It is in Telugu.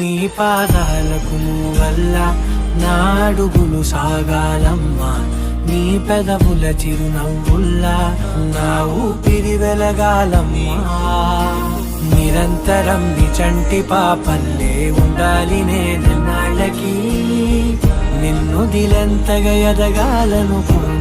నీ పాదాలకు వల్ల నాడుగులు సాగాలమ్మా. నీ పెదవుల చిరునవ్వుల్లా నా ఊపిరి వెలగాలమ్మా. నిరంతరం నీ చంటి పాపల్లే ఉండాలి నేనన్నాళ్ళకి. నిన్ను దిలెంతగా ఎదగాలనుకున్నా